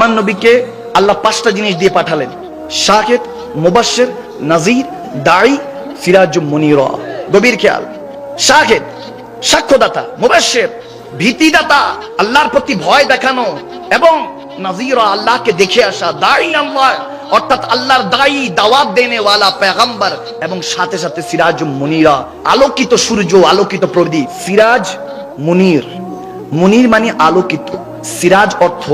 আমার নবীকে আল্লাহ পাঁচটা জিনিস দিয়ে পাঠালেন। শাহেদ মুবাশির নাজির দাই সিরাজ মনির। গভীর খেয়াল। শাহেদ সাক্ষ্যদাতা মুবাশির ভীতিদাতা, আল্লাহর প্রতি ভয় দেখানো এবং নাজির, আল্লাহকে দেখে আসা। দাই আল্লাহ অর্থাৎ আল্লাহর দায়ী দাওয়াত দেনে ওয়ালা পেগম্বর এবং সাথে সাথে সিরাজ মুনিরা। আলোকিত সূর্য, আলোকিত প্রদীপ। সিরাজ মুনির। মুনির মানে আলোকিত। সিরাজ অর্থ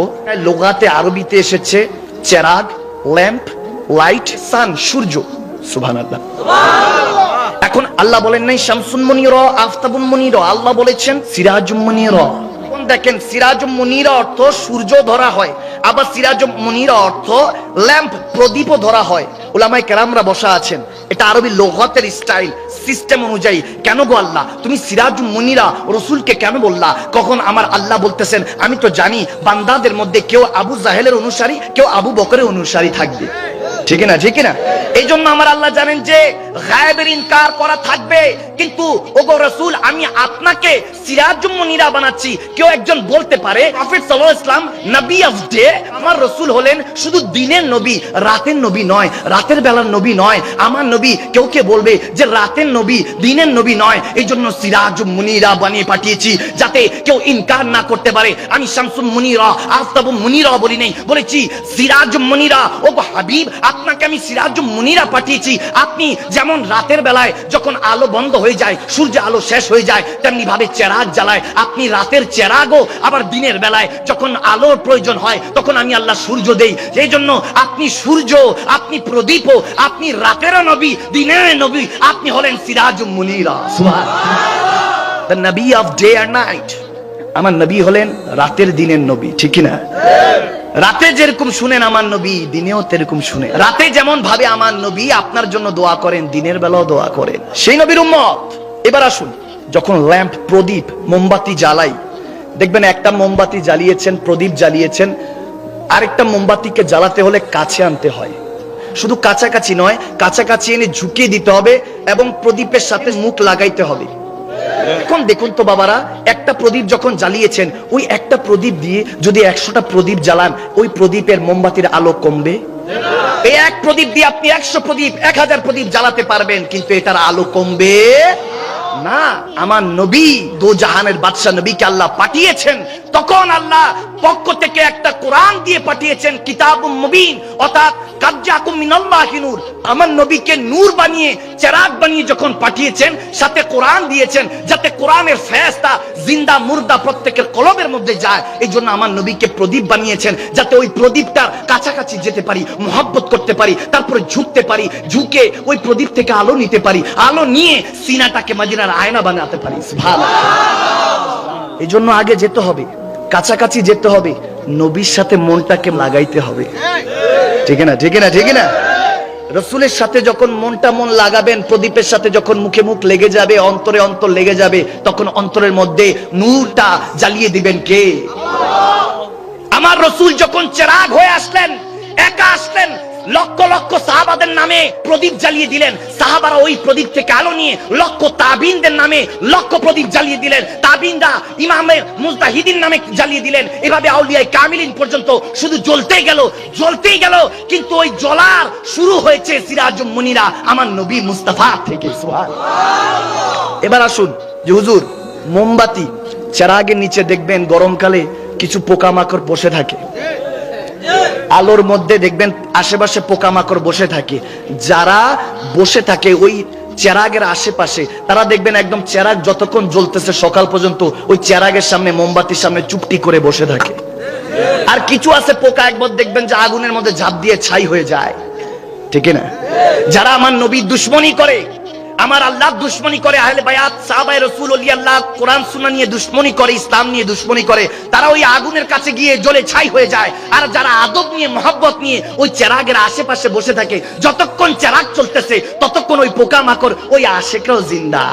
লোগাতে আরবিতে এসেছে চেরাগ, ল্যাম্প, লাইট, সান, সূর্য। সুভান এখন আল্লাহ বলেন নাই, শামসুন মনির, আফতাবুন মনির। আল্লাহ বলেছেন সিরাজ মনির। দেখেন, সিরাজ মনির অর্থ সূর্য ধরা হয়, আবার সিরাজ মনির অর্থ ল্যাম্প প্রদীপও ধরা হয়। ওলামাই কেরামরা বসা আছেন। এটা আরবি লোগতের স্টাইল, সিস্টেম অনুযায়ী। কেন গো আল্লাহ? তুমি সিরাজ মুনিরা, রসুলকে কেন বললা? কখন আমার আল্লাহ বলতেছেন, আমি তো জানি বান্দাদের মধ্যে কেউ আবু জাহেলের অনুসারী, কেউ আবু বকরের অনুসারী থাকবে। ঠিক না ঠিক না এই জন্য আমার আল্লাহ জানেন যে, গায়েবের ইনকার করা থাকবে কিন্তু, ওগো রসুল, আমি আপনাকে সিরাজ মুনিরা বানাচ্ছি। কেউ একজন বলতে পারে, প্রফেট আলাইহি ইসলাম নবী অফ ডে আমার রসুল হলেন শুধু দিনের নবী, রাতের নবী নয়, রাতের বেলার নবী নয়। আমার নবী কেউ কে বলবে যে রাতের নবী দিনের নবী নয়? এই জন্য সিরাজ মুনিরা বানিয়ে পাঠিয়েছি, যাতে কেউ ইনকার না করতে পারে। আমি শামসুম মুনিরা আফতাব মুনিরা বলি নেই, বলেছি, সিরাজ মুনিরা ও হাবিব, আপনাকে আমি সিরাজ মুনিরা পাঠিয়েছি। আপনি যেমন রাতের বেলায় যখন আলো বন্ধ যায় সূর্য আলো শেষ হয়ে যায়, তেমনি ভাবে চেরাগ জ্বালায়। আপনি রাতের চেরাগও আবার দিনের বেলায় যখন আলোর প্রয়োজন হয়, তখন আমি আল্লাহ সূর্য দেই। সেই জন্য আপনি সূর্য, আপনি প্রদীপ, আপনি রাতের নবী, দিনের নবী, আপনি হলেন সিরাজ মুনিরা। দ্য নবী অফ ডে আর নাইট আমার নবী হলেন রাতের দিনের নবী, ঠিক না? রাতে যেরকম শুনেন আমার নবী, দিনেও তেরকম শুনে। রাতে যেমন ভাবে আমার নবী আপনার জন্য দোয়া করেন, দিনের বেলাও দোয়া করেন। সেই নবীর উম্মত। এবার আসুন, যখন ল্যাম্প প্রদীপ মোমবাতি জ্বালাই, দেখবেন একটা মোমবাতি জ্বালিয়েছেন, প্রদীপ জ্বালিয়েছেন, আরেকটা মোমবাতিকে জ্বালাতে হলে কাছে আনতে হয়। শুধু কাছাকাছি নয়, কাছাকাছি এনে ঝুঁকিয়ে দিতে হবে এবং প্রদীপের সাথে মুখ লাগাইতে হবে। এখন দেখুন তো বাবারা, একটা প্রদীপ যখন জ্বালিয়েছেন, ওই একটা প্রদীপ দিয়ে যদি একশোটা প্রদীপ জ্বালান, ওই প্রদীপের মোমবাতির আলো কমবে? এই এক প্রদীপ দিয়ে আপনি একশো প্রদীপ, এক হাজার প্রদীপ জ্বালাতে পারবেন, কিন্তু এটার আলো কমবে না। আমার নবী দু জাহানের বাদশাহ নবীকে আল্লাহ পাঠিয়েছেন তখন আল্লাহ পক্ষ থেকে একটা কোরআন দিয়ে পাঠিয়েছেন কিতাব মুবিন। অর্থাৎ আমার নবীকে নূর বানিয়ে, চেরাগ বানিয়ে যখন পাঠিয়েছেন, সাথে কোরআন দিয়েছেন, যাতে কোরআনের জিন্দা মুর্দা প্রত্যেকের কলবের মধ্যে যায় এই জন্য আমার নবীকে প্রদীপ বানিয়েছেন, যাতে ওই প্রদীপটার কাছাকাছি যেতে পারি, মোহাব্বত করতে পারি, তারপরে ঝুঁকতে পারি, ঝুঁকে ওই প্রদীপ থেকে আলো নিতে পারি, আলো নিয়ে সিনাটাকে মাদিনার আয়না বানাতে পারি ভালো এই জন্য আগে যেতে হবে। কাছাকাছি যেতে হবে, নবীর সাথে মনটাকে লাগাইতে হবে। ঠিক না ঠিক না ঠিক না? রসুলের সাথে যখন মনটা মন লাগাবেন, প্রদীপের সাথে যখন মুখে মুখ লেগে যাবে, অন্তরে অন্তর লেগে যাবে, তখন অন্তরের মধ্যে নূরটা জ্বালিয়ে দিবেন কে? আমার রসুল যখন চেরাগ হয়ে আসলেন, একা আসলেন লক্ষ লক্ষ সাহাবাদের নামে প্রদীপ জ্বালিয়ে দিলেন। সাহাবারা ওই প্রদীপ থেকে আলো নিয়ে লক্ষ তাবিনদের নামে লক্ষ প্রদীপ জ্বালিয়ে দিলেন। তাবিনরা ইমামে মুজতাহিদিন নামে জ্বালিয়ে দিলেন। এভাবে আউলিয়ায় কামিলিন পর্যন্ত শুধু জ্বলতেই গেল জ্বলতেই গেল। কিন্তু ওই জ্বলার শুরু হয়েছে সিরাজ মুনিরা আমার নবী মুস্তাফা থেকে। এবার আসুন যে হুজুর, মোমবাতি, চেরাগের নিচে দেখবেন গরমকালে কিছু পোকামাকড় বসে থাকে। আলোর মধ্যে দেখবেন আশেপাশে পোকামাকড় বসে থাকে। যারা বসে থাকে ওই চেরাগের আশেপাশে, তারা দেখবেন একদম চেরাগ যতক্ষণ জ্বলতেছে সকাল পর্যন্ত ওই চেরাগের সামনে, মোমবাতির সামনে চুপটি করে বসে থাকে। আর কিছু আছে পোকা, একবার দেখবেন যে আগুনের মধ্যে ঝাঁপ দিয়ে ছাই হয়ে যায়। ঠিক না? যারা আমার নবী দুশ্মনী করে আমার আল্লাহ দুশ্মনী করে আহলে বায়াত, সাহাবায়ে রাসূল ওলি আল্লাহ কোরআন, সুন্নাহ নিয়ে দুশ্মনী করে, ইসলাম নিয়ে দুশ্মনী করে। তারা ওই আগুনের কাছে গিয়ে জ্বলে ছাই হয়ে যায়। আর যারা আদব নিয়ে, মহব্বত নিয়ে ওই চেরাগের আশেপাশে বসে থাকে, যতক্ষণ চেরাগ চলতেছে, ততক্ষণ ওই পোকামাকড় ওই আশেকরাও জিন্দা।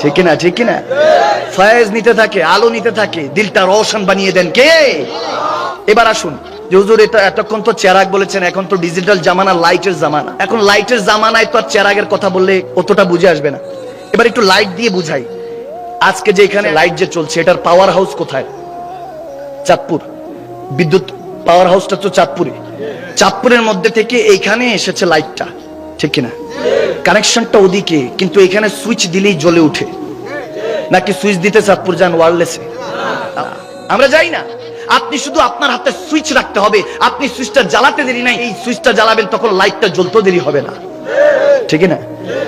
ঠিক না ঠিক না ফয়েজ নিতে থাকে, আলো নিতে থাকে, দিলটা রোশন বানিয়ে দেন কে? এবার আসুন। হুজুর, এটা এতক্ষণ তো চেরাগ বলেছেন, এখন তো ডিজিটাল জামানা লাইটের জামানা। এখন লাইটের জামানায় তো আর চেরাগের কথা বললে অতটা বুঝে আসবে না। এবার একটু লাইট দিয়ে বুঝাই। আজকে যে এখানে লাইট যে চলছে, এটার পাওয়ার হাউস কোথায়? চাঁদপুর। বিদ্যুৎ পাওয়ার হাউসটা তো চাঁদপুরে। চাঁদপুরের মধ্যে থেকে এইখানে এসেছে লাইটটা ঠিক কিনা? কানেকশনটা ওদিকে, কিন্তু এখানে সুইচ দিলেই জ্বলে উঠে। নাকি সুইচ দিতে চাঁদপুর যান ওয়ারলেসে আমরা যাই না। আপনি শুধু আপনার হাতে সুইচ রাখতে হবে। আপনি সুইচটা জ্বালাতে দেরি নাই। এই সুইচটা জ্বালাবেন, তখন লাইটটা জ্বলতে দেরি হবে না। ঠিক না?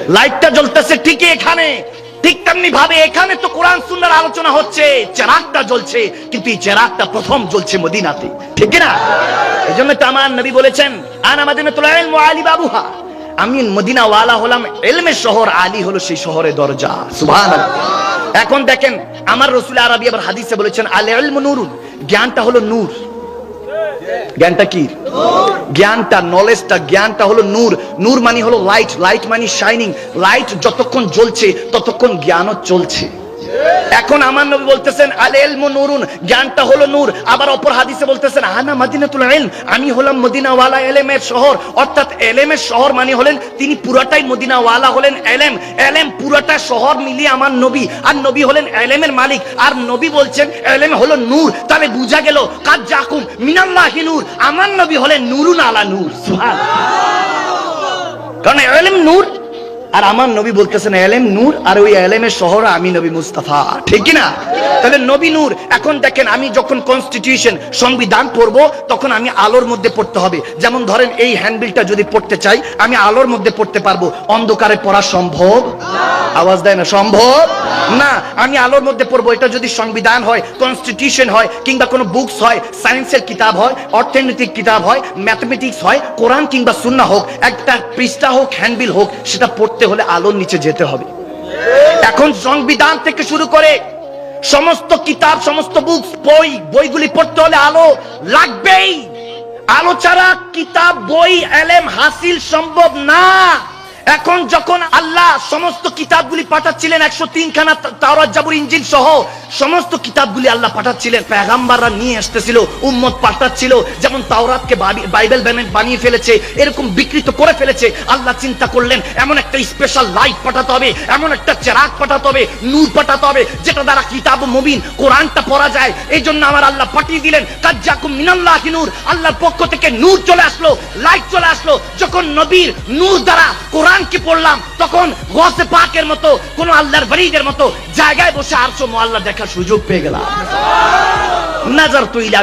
লাইটটা জ্বলতেছে ঠিকই এখানে। ঠিক তেমনি ভাবে এখানে তো কোরআন সুন্নার আলোচনা হচ্ছে। চেরাগটা জ্বলছে, কিন্তু এই চেরাগটা প্রথম জ্বলছে মদিনাতে। ঠিক না? এই জন্য তো আমার নবী বলেছেন, আন আমাদের আলী বাবুহা। আমি মদিনা ওয়ালা হলাম এলমের শহর, আলী হলো সেই শহরের দরজা। সুবহান এখন দেখেন, আমার রসুল আরবি আবার হাদিসে বলেছেন আল ইলম নুরুন। জ্ঞানটা হলো নূর। জ্ঞানটা কি? জ্ঞানটা নলেজটা জ্ঞানটা হলো নূর। নূর মানে হলো লাইট লাইট মানে শাইনিং লাইট যতক্ষণ জ্বলছে, ততক্ষণ জ্ঞানও চলছে। এখন আমার নবী বলতেছেন, আল ইলমু নুরুন জ্ঞানটা হলো নূর। আবার অপর হাদিসে বলতেছেন, আনা মাদিনাতুল ইলম আমি হলাম মদিনা ওয়ালা এলেমের শহর। অর্থাৎ এলেমের শহর মানে হলেন তিনি পুরাটাই মদিনা ওয়ালা হলেন এলেম। এলেম পুরাটা শহর মিলিয়ে আমার নবী। আর নবী হলেন এলেমের মালিক। আর নবী বলছেন, এলেম হলো নূর তাহলে বুঝা গেল কাজ জাকুম মিনাল্লাহি নূর আমার নবী হলেন নুরুন আলা নূর। সুবহান কারণ এলেম নূর আর আমার নবী বলতেছেন, এলেম নূর আর ওই এলেমের শহর আমি নবী মুস্তাফা। ঠিক না তাহলে নবী নূর, এখন দেখেন আমি যখন কনস্টিটিউশন সংবিধান পড়ব, তখন আমি আলোর মধ্যে পড়তে হবে। যেমন ধরেন এই হ্যান্ডবিলটা যদি পড়তে চাই, আমি আলোর মধ্যে পড়তে পারব। অন্ধকারে পড়া সম্ভব? আওয়াজ দেয় না, সম্ভব? না, আমি আলোর মধ্যে পড়ব, এটা যদি সংবিধান হয় কনস্টিটিউশন হয়, কিংবা কোনো বুকস হয় সায়েন্সের কিতাব হয়, অর্থনৈতিক কিতাব হয় ম্যাথমেটিক্স হয়, কোরআন কিংবা সুন্না হোক, একটা পৃষ্ঠা হোক হ্যান্ডবিল হোক, সেটা পড়তে হলে আলোর নিচে যেতে হবে। এখন সংবিধান থেকে শুরু করে সমস্ত কিতাব, সমস্ত বুকস বই, বইগুলি পড়তে হলে আলো লাগবেই। আলো ছাড়া কিতাব, বই, এলেম হাসিল সম্ভব না। এখন যখন আল্লাহ সমস্ত কিতাবগুলি পাঠাচ্ছিলেন, একশো তিনখানা তাওরাত, জাবুর ইঞ্জিন সহ, সমস্ত কিতাবগুলি আল্লাহ পাঠাচ্ছিলেন। পেগাম্বাররা নিয়ে আসতেছিল, উম্মত পাঠাচ্ছিল, যেমন তাওরাতকে বাইবেল বানিয়ে- ফেলেছে, এরকম বিকৃত করে ফেলেছে। আল্লাহ চিন্তা করলেন, এমন একটা স্পেশাল লাইট পাঠাতে হবে, এমন একটা চেরাগ পাঠাতে হবে, নূর পাঠাতে হবে, যেটা দ্বারা কিতাব মুবিন, কোরআনটা পড়া যায়। এই জন্য আমার আল্লাহ পাঠিয়ে দিলেন, কাজ্জাকুম মিনাল্লাহ নূর। আল্লাহর পক্ষ থেকে নূর চলে আসলো লাইট চলে আসলো। যখন নবীর নূর দ্বারা কোরআনকে পড়লাম। তখন গসে পাকের মতো, কোন আল্লাহর বরিদের মতো জায়গায় বসে আরশো মোয়াল্লা দেখার সুযোগ পেয়ে গেলাম। নাজার তুইলা